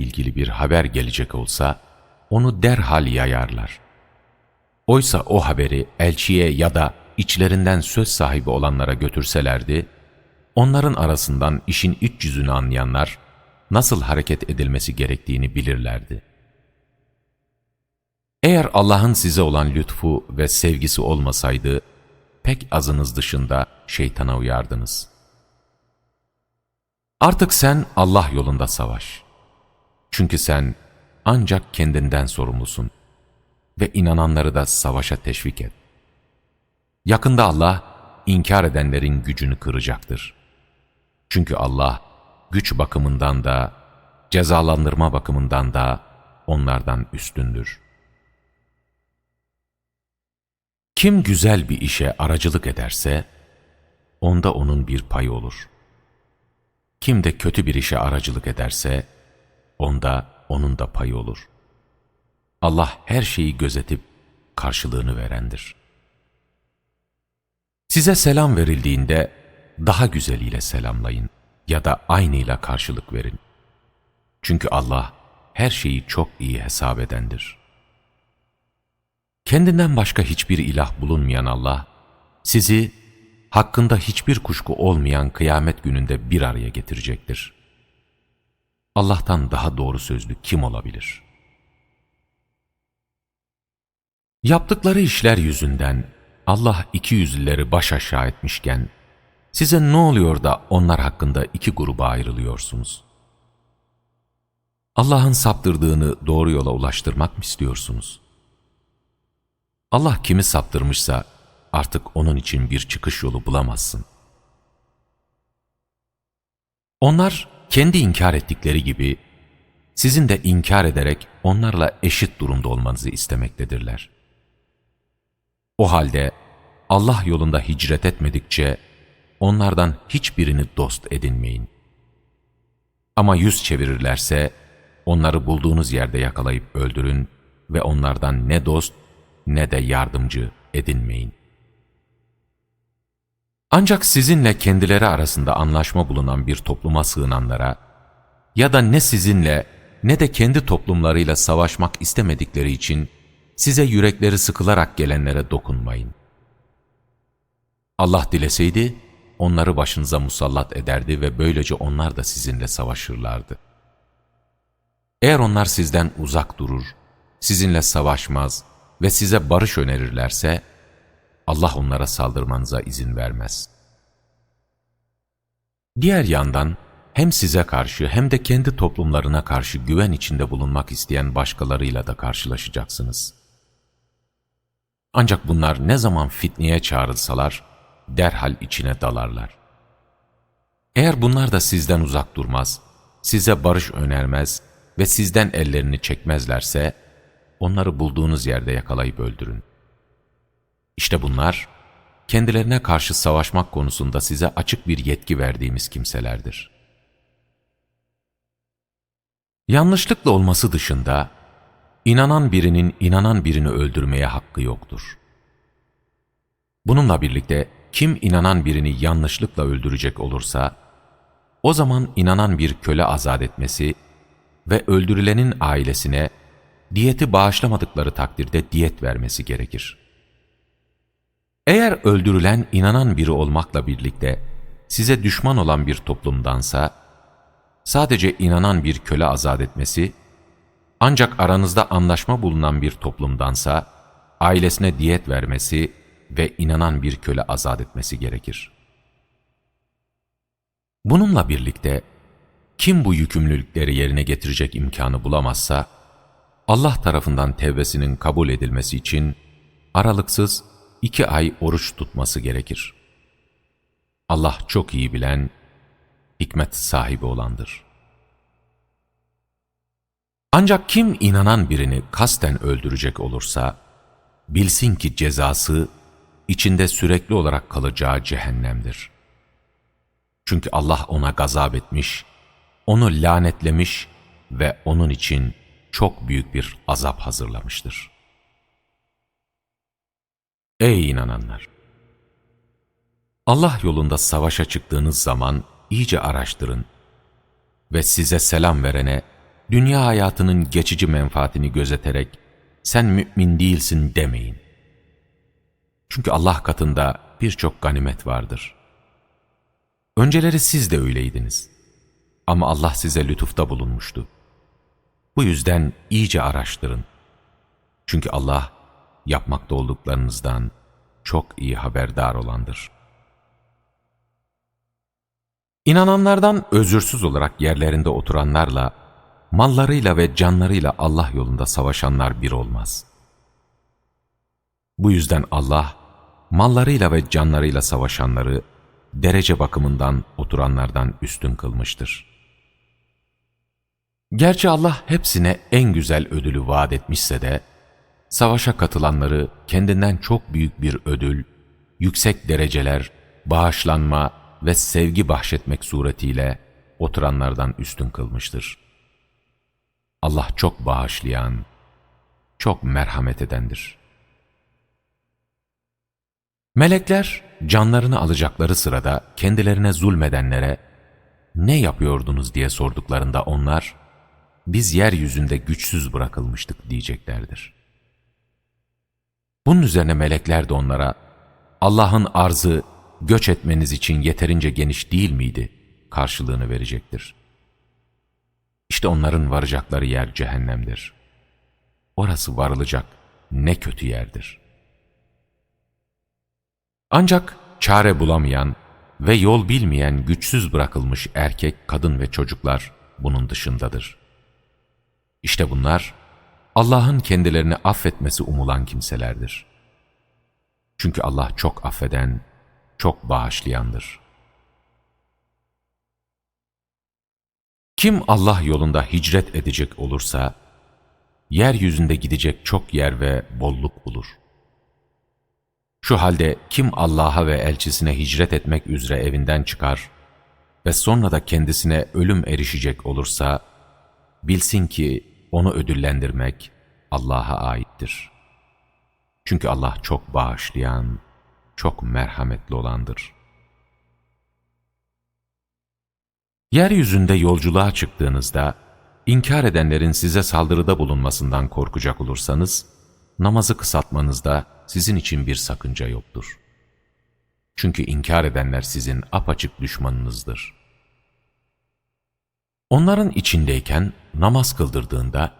ilgili bir haber gelecek olsa, onu derhal yayarlar. Oysa o haberi elçiye ya da içlerinden söz sahibi olanlara götürselerdi, onların arasından işin iç yüzünü anlayanlar, nasıl hareket edilmesi gerektiğini bilirlerdi. Eğer Allah'ın size olan lütfu ve sevgisi olmasaydı, pek azınız dışında şeytana uyardınız. Artık sen Allah yolunda savaş. Çünkü sen ancak kendinden sorumlusun ve inananları da savaşa teşvik et. Yakında Allah, inkar edenlerin gücünü kıracaktır. Çünkü Allah, güç bakımından da, cezalandırma bakımından da onlardan üstündür. Kim güzel bir işe aracılık ederse, onda onun bir payı olur. Kim de kötü bir işe aracılık ederse, onda onun da payı olur. Allah her şeyi gözetip karşılığını verendir. Size selam verildiğinde daha güzeliyle selamlayın ya da aynıyla karşılık verin. Çünkü Allah her şeyi çok iyi hesap edendir. Kendinden başka hiçbir ilah bulunmayan Allah, sizi hakkında hiçbir kuşku olmayan kıyamet gününde bir araya getirecektir. Allah'tan daha doğru sözlü kim olabilir? Yaptıkları işler yüzünden Allah iki yüzlüleri baş aşağı etmişken, size ne oluyor da onlar hakkında iki gruba ayrılıyorsunuz? Allah'ın saptırdığını doğru yola ulaştırmak mı istiyorsunuz? Allah kimi saptırmışsa artık onun için bir çıkış yolu bulamazsın. Onlar kendi inkar ettikleri gibi sizin de inkar ederek onlarla eşit durumda olmanızı istemektedirler. O halde Allah yolunda hicret etmedikçe onlardan hiçbirini dost edinmeyin. Ama yüz çevirirlerse onları bulduğunuz yerde yakalayıp öldürün ve onlardan ne dost ne de yardımcı edinmeyin. Ancak sizinle kendileri arasında anlaşma bulunan bir topluma sığınanlara ya da ne sizinle ne de kendi toplumlarıyla savaşmak istemedikleri için size yürekleri sıkılarak gelenlere dokunmayın. Allah dileseydi onları başınıza musallat ederdi ve böylece onlar da sizinle savaşırlardı. Eğer onlar sizden uzak durur, sizinle savaşmaz ve size barış önerirlerse, Allah onlara saldırmanıza izin vermez. Diğer yandan, hem size karşı hem de kendi toplumlarına karşı güven içinde bulunmak isteyen başkalarıyla da karşılaşacaksınız. Ancak bunlar ne zaman fitneye çağrılsalar, derhal içine dalarlar. Eğer bunlar da sizden uzak durmaz, size barış önermez ve sizden ellerini çekmezlerse, onları bulduğunuz yerde yakalayıp öldürün. İşte bunlar, kendilerine karşı savaşmak konusunda size açık bir yetki verdiğimiz kimselerdir. Yanlışlıkla olması dışında, inanan birinin inanan birini öldürmeye hakkı yoktur. Bununla birlikte kim inanan birini yanlışlıkla öldürecek olursa, o zaman inanan bir köle azat etmesi ve öldürülenin ailesine diyeti bağışlamadıkları takdirde diyet vermesi gerekir. Eğer öldürülen inanan biri olmakla birlikte size düşman olan bir toplumdansa, sadece inanan bir köle azat etmesi, ancak aranızda anlaşma bulunan bir toplumdansa, ailesine diyet vermesi ve inanan bir köle azat etmesi gerekir. Bununla birlikte, kim bu yükümlülükleri yerine getirecek imkanı bulamazsa, Allah tarafından tevbesinin kabul edilmesi için aralıksız iki ay oruç tutması gerekir. Allah çok iyi bilen, hikmet sahibi olandır. Ancak kim inanan birini kasten öldürecek olursa, bilsin ki cezası içinde sürekli olarak kalacağı cehennemdir. Çünkü Allah ona gazap etmiş, onu lanetlemiş ve onun için çok büyük bir azap hazırlamıştır. Ey inananlar! Allah yolunda savaşa çıktığınız zaman iyice araştırın ve size selam verene dünya hayatının geçici menfaatini gözeterek sen mümin değilsin demeyin. Çünkü Allah katında birçok ganimet vardır. Önceleri siz de öyleydiniz. Ama Allah size lütufta bulunmuştu. Bu yüzden iyice araştırın. Çünkü Allah yapmakta olduklarınızdan çok iyi haberdar olandır. İnananlardan özürsüz olarak yerlerinde oturanlarla, mallarıyla ve canlarıyla Allah yolunda savaşanlar bir olmaz. Bu yüzden Allah, mallarıyla ve canlarıyla savaşanları, derece bakımından oturanlardan üstün kılmıştır. Gerçi Allah hepsine en güzel ödülü vaat etmişse de, savaşa katılanları kendinden çok büyük bir ödül, yüksek dereceler, bağışlanma ve sevgi bahşetmek suretiyle oturanlardan üstün kılmıştır. Allah çok bağışlayan, çok merhamet edendir. Melekler canlarını alacakları sırada kendilerine zulmedenlere ne yapıyordunuz diye sorduklarında onlar, biz yeryüzünde güçsüz bırakılmıştık diyeceklerdir. Bunun üzerine melekler de onlara, Allah'ın arzı göç etmeniz için yeterince geniş değil miydi? karşılığını verecektir. İşte onların varacakları yer cehennemdir. Orası varılacak ne kötü yerdir. Ancak çare bulamayan ve yol bilmeyen güçsüz bırakılmış erkek, kadın ve çocuklar bunun dışındadır. İşte bunlar Allah'ın kendilerini affetmesi umulan kimselerdir. Çünkü Allah çok affeden, çok bağışlayandır. Kim Allah yolunda hicret edecek olursa, yeryüzünde gidecek çok yer ve bolluk bulur. Şu halde kim Allah'a ve elçisine hicret etmek üzere evinden çıkar ve sonra da kendisine ölüm erişecek olursa, bilsin ki onu ödüllendirmek Allah'a aittir. Çünkü Allah çok bağışlayan, çok merhametli olandır. Yeryüzünde yolculuğa çıktığınızda, inkar edenlerin size saldırıda bulunmasından korkacak olursanız, namazı kısaltmanızda sizin için bir sakınca yoktur. Çünkü inkar edenler sizin apaçık düşmanınızdır. Onların içindeyken namaz kıldırdığında,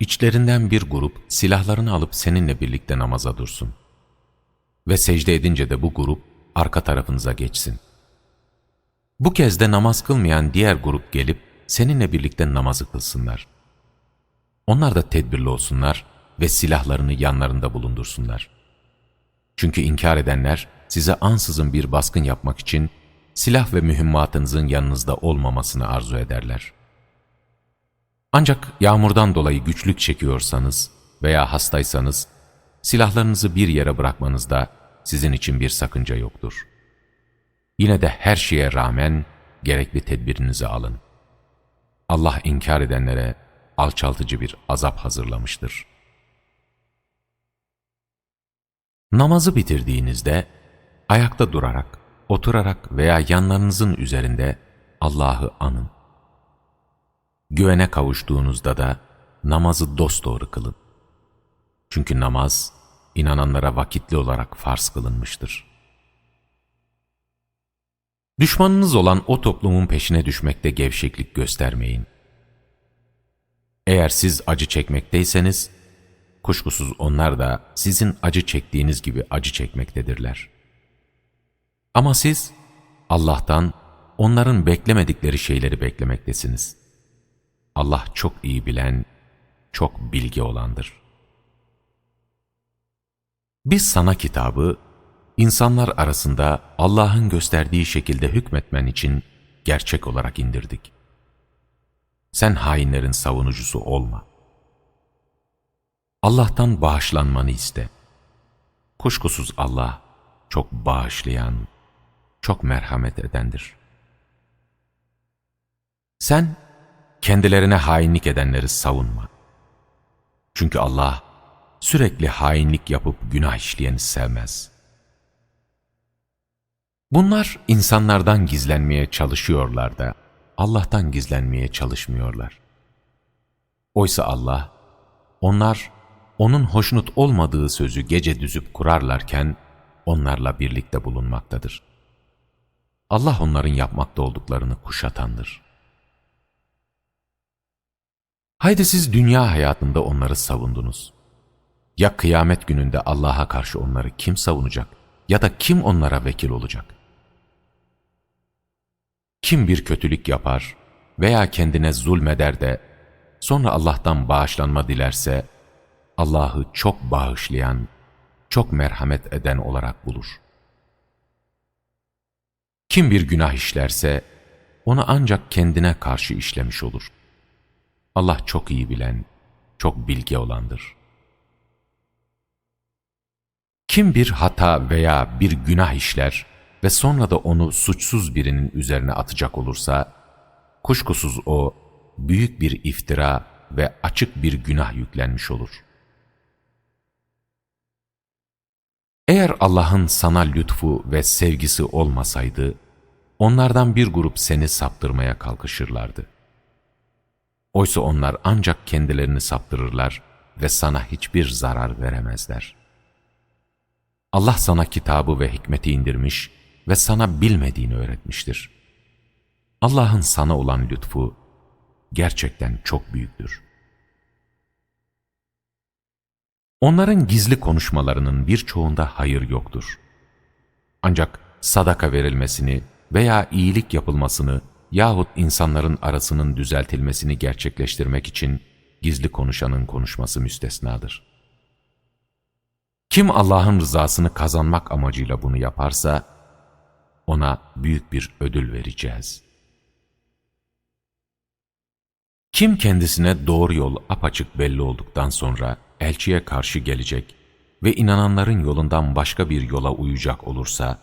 içlerinden bir grup silahlarını alıp seninle birlikte namaza dursun. Ve secde edince de bu grup arka tarafınıza geçsin. Bu kez de namaz kılmayan diğer grup gelip seninle birlikte namazı kılsınlar. Onlar da tedbirli olsunlar ve silahlarını yanlarında bulundursunlar. Çünkü inkar edenler size ansızın bir baskın yapmak için silah ve mühimmatınızın yanınızda olmamasını arzu ederler. Ancak yağmurdan dolayı güçlük çekiyorsanız veya hastaysanız, silahlarınızı bir yere bırakmanızda sizin için bir sakınca yoktur. Yine de her şeye rağmen gerekli tedbirinizi alın. Allah inkar edenlere alçaltıcı bir azap hazırlamıştır. Namazı bitirdiğinizde ayakta durarak, oturarak veya yanlarınızın üzerinde Allah'ı anın. Güvene kavuştuğunuzda da namazı dosdoğru kılın. Çünkü namaz, inananlara vakitli olarak farz kılınmıştır. Düşmanınız olan o toplumun peşine düşmekte gevşeklik göstermeyin. Eğer siz acı çekmekteyseniz, kuşkusuz onlar da sizin acı çektiğiniz gibi acı çekmektedirler. Ama siz Allah'tan onların beklemedikleri şeyleri beklemektesiniz. Allah çok iyi bilen, çok bilgi olandır. Biz sana kitabı, insanlar arasında Allah'ın gösterdiği şekilde hükmetmen için gerçek olarak indirdik. Sen hainlerin savunucusu olma. Allah'tan bağışlanmanı iste. Kuşkusuz Allah çok bağışlayan, çok merhamet edendir. Sen kendilerine hainlik edenleri savunma. Çünkü Allah sürekli hainlik yapıp günah işleyeni sevmez. Bunlar insanlardan gizlenmeye çalışıyorlar da Allah'tan gizlenmeye çalışmıyorlar. Oysa Allah, onlar onun hoşnut olmadığı sözü gece düzüp kurarlarken onlarla birlikte bulunmaktadır. Allah onların yapmakta olduklarını kuşatandır. Haydi siz dünya hayatında onları savundunuz. Ya kıyamet gününde Allah'a karşı onları kim savunacak ya da kim onlara vekil olacak? Kim bir kötülük yapar veya kendine zulmeder de sonra Allah'tan bağışlanma dilerse Allah'ı çok bağışlayan, çok merhamet eden olarak bulur. Kim bir günah işlerse onu ancak kendine karşı işlemiş olur. Allah çok iyi bilen, çok bilge olandır. Kim bir hata veya bir günah işler ve sonra da onu suçsuz birinin üzerine atacak olursa, kuşkusuz o büyük bir iftira ve açık bir günah yüklenmiş olur. Eğer Allah'ın sana lütfu ve sevgisi olmasaydı, onlardan bir grup seni saptırmaya kalkışırlardı. Oysa onlar ancak kendilerini saptırırlar ve sana hiçbir zarar veremezler. Allah sana kitabı ve hikmeti indirmiş ve sana bilmediğini öğretmiştir. Allah'ın sana olan lütfu gerçekten çok büyüktür. Onların gizli konuşmalarının birçoğunda hayır yoktur. Ancak sadaka verilmesini veya iyilik yapılmasını yahut insanların arasının düzeltilmesini gerçekleştirmek için gizli konuşanın konuşması müstesnadır. Kim Allah'ın rızasını kazanmak amacıyla bunu yaparsa, ona büyük bir ödül vereceğiz. Kim kendisine doğru yol apaçık belli olduktan sonra elçiye karşı gelecek ve inananların yolundan başka bir yola uyacak olursa,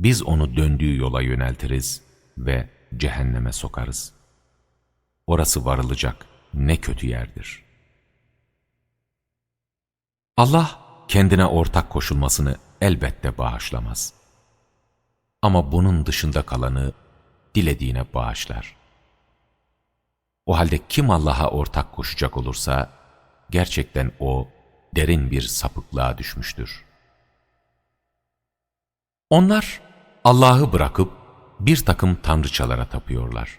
biz onu döndüğü yola yöneltiriz ve cehenneme sokarız. Orası varılacak ne kötü yerdir. Allah kendine ortak koşulmasını elbette bağışlamaz. Ama bunun dışında kalanı dilediğine bağışlar. O halde kim Allah'a ortak koşacak olursa, gerçekten o derin bir sapıklığa düşmüştür. Onlar Allah'ı bırakıp bir takım tanrıçalara tapıyorlar.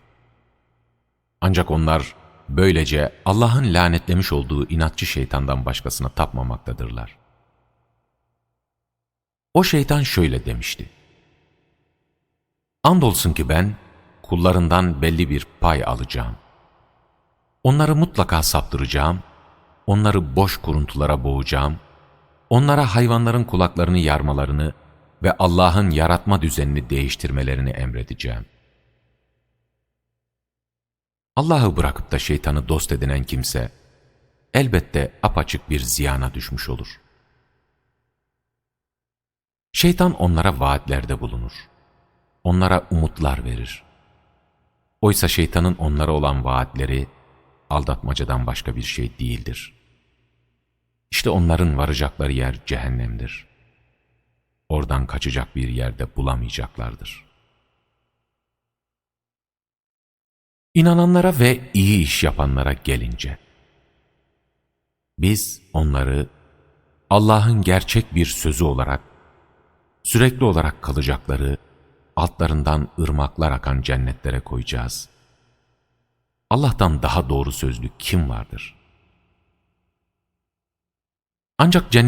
Ancak onlar böylece Allah'ın lanetlemiş olduğu inatçı şeytandan başkasına tapmamaktadırlar. O şeytan şöyle demişti. Andolsun ki ben kullarından belli bir pay alacağım. Onları mutlaka saptıracağım, onları boş kuruntulara boğacağım, onlara hayvanların kulaklarını yarmalarını ve Allah'ın yaratma düzenini değiştirmelerini emredeceğim. Allah'ı bırakıp da şeytanı dost edinen kimse, elbette apaçık bir ziyana düşmüş olur. Şeytan onlara vaatlerde bulunur. Onlara umutlar verir. Oysa şeytanın onlara olan vaatleri, aldatmacadan başka bir şey değildir. İşte onların varacakları yer cehennemdir. Oradan kaçacak bir yerde bulamayacaklardır. İnananlara ve iyi iş yapanlara gelince, biz onları Allah'ın gerçek bir sözü olarak, sürekli olarak kalacakları, altlarından ırmaklar akan cennetlere koyacağız. Allah'tan daha doğru sözlü kim vardır? Ancak cennet